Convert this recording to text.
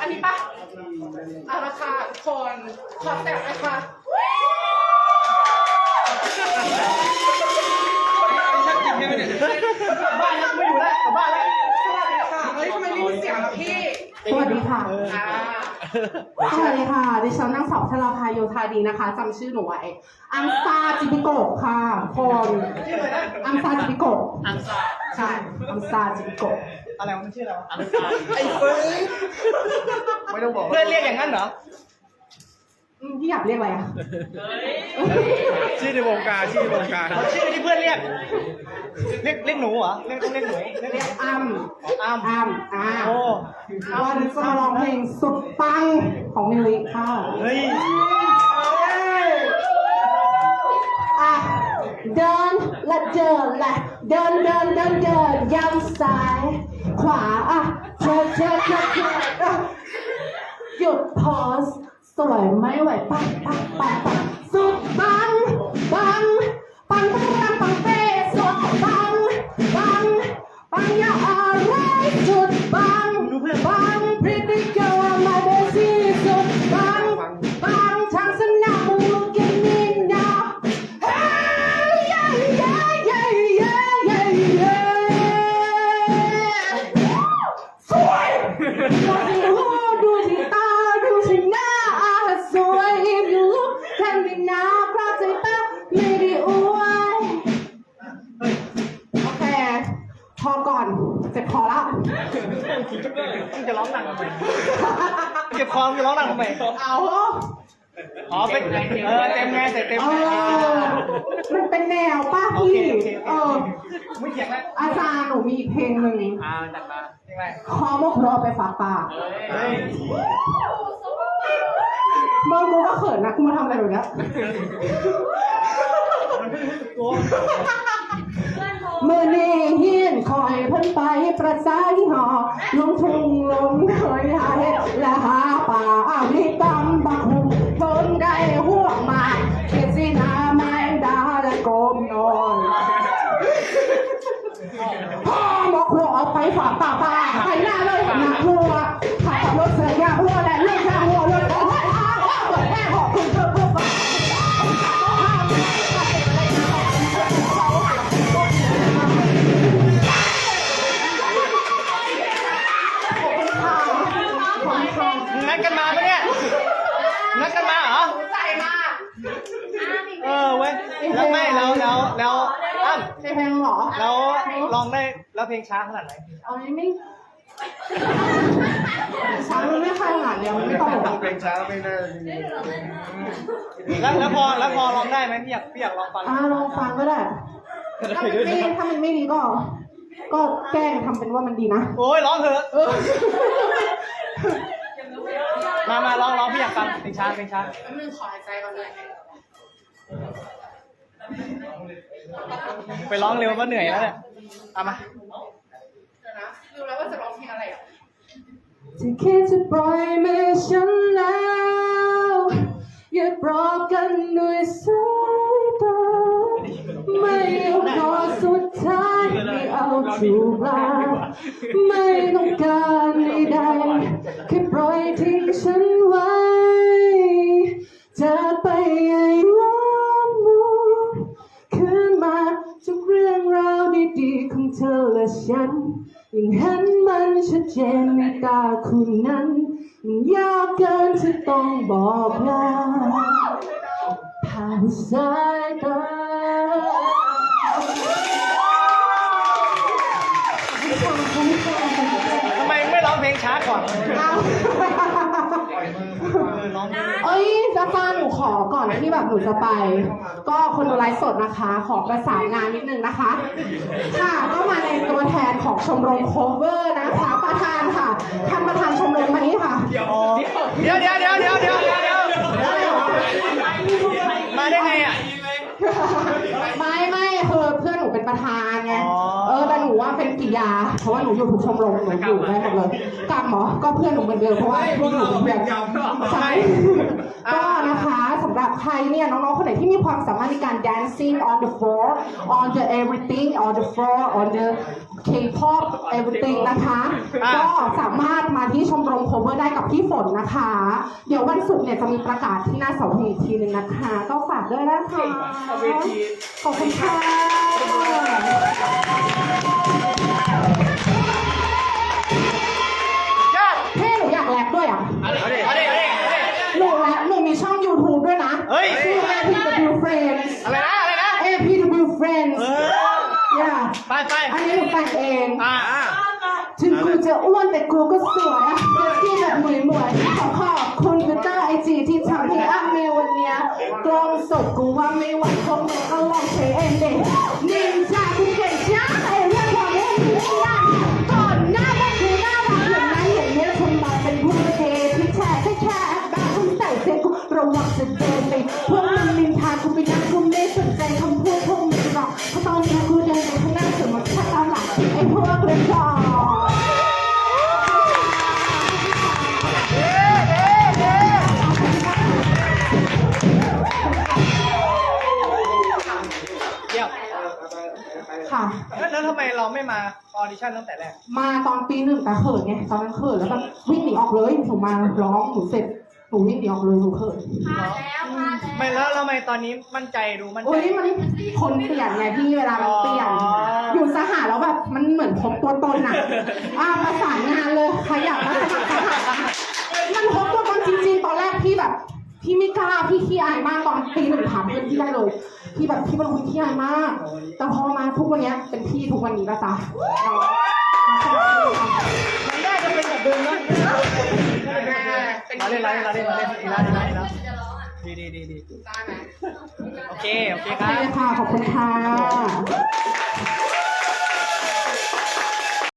อันนี้ปะเอาละค่ะทุกคนขอแตะเลยค่ะบ้านแล้วไม่อยู่แล้วกลับบ้านแล้วสวัสดีค่ะเฮ้ยทำไมไม่มีเสียงละพี่สวัสดีค่ะอ่าสวัสดีค่ะดิฉันนางสาวชลาภาโยธาดีนะคะจำชื่อหนูไว้อังซาจิปิโกะค่ะคนอังซาจิปิโกะ อังซา ใช่อังซาจิปิโกะอะไรวะมันชื่ออะไรวะอังซาไอ้เฟิร์นไม่ต้องบอกเพื่อนเรียกอย่างนั้นเหรออืมพี่อยากเรียกอะไรอะชื่อในวงการชื่อในวงการเอาชื่อที่เพื่อนเรียก เรียกเรียกหนูเหรอเรียกต้องเรียกหนูเรียกเรียกอ้ำอ้ามอ้ำอ่าโอ้วันนี้จะมาร้องเพลงสุดปังของมิลลิค่ะเฮ้ยอะเดินและเดินและ เดินเดินเดินเดินย้ำซ้าย ขวาอะเชิดเชิดเชิดเชิดอะหยุดพอสสวยไม่ไหวปังปังปังปังสุดปังปังปังปังปังปังเป้สุดปังปังปังอย่าอะไรสุดปังปัง เจ็บคอแล้วมึงจะร้องหนังทำไมเก็บคอมงจะร้องหนังทำไมเอาอ๋อเป็นเออเต็มไงใส่เต็มเอไงอมันเป็นแนวป้าโอพี่เคโอเคเออไม่เถียงแล้วอาจารย์หนูมีอีกเพลงหนึ่งอ่าจัดมายังไงขอมกรอไปฝากป่าเฮ้ยเมื่อกูก็เขินนะกูมาทำอะไรแบบเนี้ยตัว เพลงเหรอแล้วลองได้แล้วเพลงช้าขนาดไหนเอาไม่ไม่ช้างมันไม่ค่อยหนาเดียวมันไม่ตลกเพลงช้าไม่น่าแล้วแล้วพอแล้วพอลองได้ไหมพี่อยากพี่อยากลองฟังอ่าลองฟังก็ได้ถ้ามันไม่ถ้ามันไม่ดีก็ ก็แกล้งทำเป็นว่ามันดีนะโอ้ยร้องเถอะเออมามาร้องร้องพี่อยากฟังเพลงช้าเพลงช้าแป๊บนึงขอหายใจก่อนเลย ไปร้องเร็วก็เหนื่อยแล้วเนี่ยเอามาเดี๋ยวนะดูแล้วว่าจะร้องเพลงอะไรอะจะคิดจะปล่อยมือฉันแล้วอย่าปลอบกันด้วยสายตาไม่เอารอสุดท้ายไม่เอาถูกลาไม่ต้องการใดๆแค่ปล่อยทิ้งฉันไว้ เธอและฉันยิ่งเห็นมันชัดเจนในตาคุณนั้นมันยากเกินที่ต้องบอกลาผ่านสายตาทำไมไม่ร้องเพลงช้าก่อน องเอ้ยจะฟังหนูขอก่อนที่แบบหนูจะไป ก็คนดูไลฟ์สดนะคะ ขอประสานงานนิดนึงนะคะ ค่ะก็มาในตัวแทนของชมรมโคเวอร์นะคะ ประธานค่ะ ท่านประธานชมรมมานี้ค่ะ เดี๋ยวเดี๋ยวเดี๋ยวเดี๋ยวเดี๋ยวเดี๋ยวเดี๋ยวมาได้ไงอะ ไม่ไม่คือเพื่อนหนูเป็นประธานไง อ๋อ เออแต่หนูว่าเป็นกิ ยา เพราะว่าหนูอยู่ทุกชมรมหนูอยู่ได้หมดเลยกลับหมอก็เพื่อนหนูเหมือนเดิมเพราะว่าพวกหนูเป็นเพื่อนใช่ก็นะคะสำหรับใครเนี่ยน้องๆคนไหนที่มีความสามารถในการ dancing on the floor on the everything on the floor on the K-pop everything นะคะอะก็สามารถมาที่ชมรม cover ได้กับพี่ฝนนะคะ เดี๋ยววันศุกร์เนี่ยจะมีประกาศที่หน้าเสาธงอีกทีหนึ่งนะคะ ก็ฝากด้วยนะคะเวทีขอบคุณค่ะ ไปอันนี้หนูแต่งเอง อ่าอ่า ถึงกูจะอ้วนแต่กูก็สวยอะเซ็กซี่แบบหมวยหมวยๆขอขอบคุณฟิลเตอร์ไอจีที่ทำให้อัพในวันเนี้ยกล้องสดกูว่าไม่ไหวพวกมึงก็ลองใช้เองเด็นินจากูเก่งช้าไอเรื่องความเล่นนี่ยากก่อนหน้าว่ากูน่ารักอย่างนั้นอย่างเนี้ยทำไมเป็นผู้เทที่แท้แค่แค่แอบบ้าคุณใส่เซ็ตกูระวังจะเดินไปพวกมึงนินทากูไปนั่งกูไม่สนใจคำพูดพวกมึงหรอกเพราะตอนนี้กูเดินไปข้าง ไมเราไม่มาออดิชั่นตั้งแต่แรก มาตอนปีหนึ่งแต่เขินไงตอนนั้นเขินแล้วแบบวิ่งหนีออกเลยหนูมาร้องหนูเสร็จหนูวิ่งหนีออกเลยหนูเขินไม่แล้วทำไมตอนนี้มั่นใจดูมั่นใจ โอ้ยมันคนเปลี่ยนไงพี่เวลามันเปลี่ยน อ๋ออ อยู่สหาแล้วแบบมันเหมือนพบตัวตนอะอ่าประสานงานเลยใครอยากมาสมัครสหามันพบตัวตนจริงๆตอนแรกพี่แบบ พี่ไม่กล้าพี่ขี้อายมากตอนปีหนึ่งถามเพื่อนพี่ได้เลย พี่แบบพี่เป็นคนขี้อายมาก แต่พอมาทุกวันเนี้ยเป็นพี่ทุกวันนี้แล้วจ้ะเอามาสมัครเลยค่ะมันได้จะเป็นแบบเดิมนะเป็นเราเล่นเราเล่นเราเล่นเราเล่นอีล้วอีล้วอีล้วดีดีดีดีได้ไหมโอเค โอเคครับขอบคุณค่ะ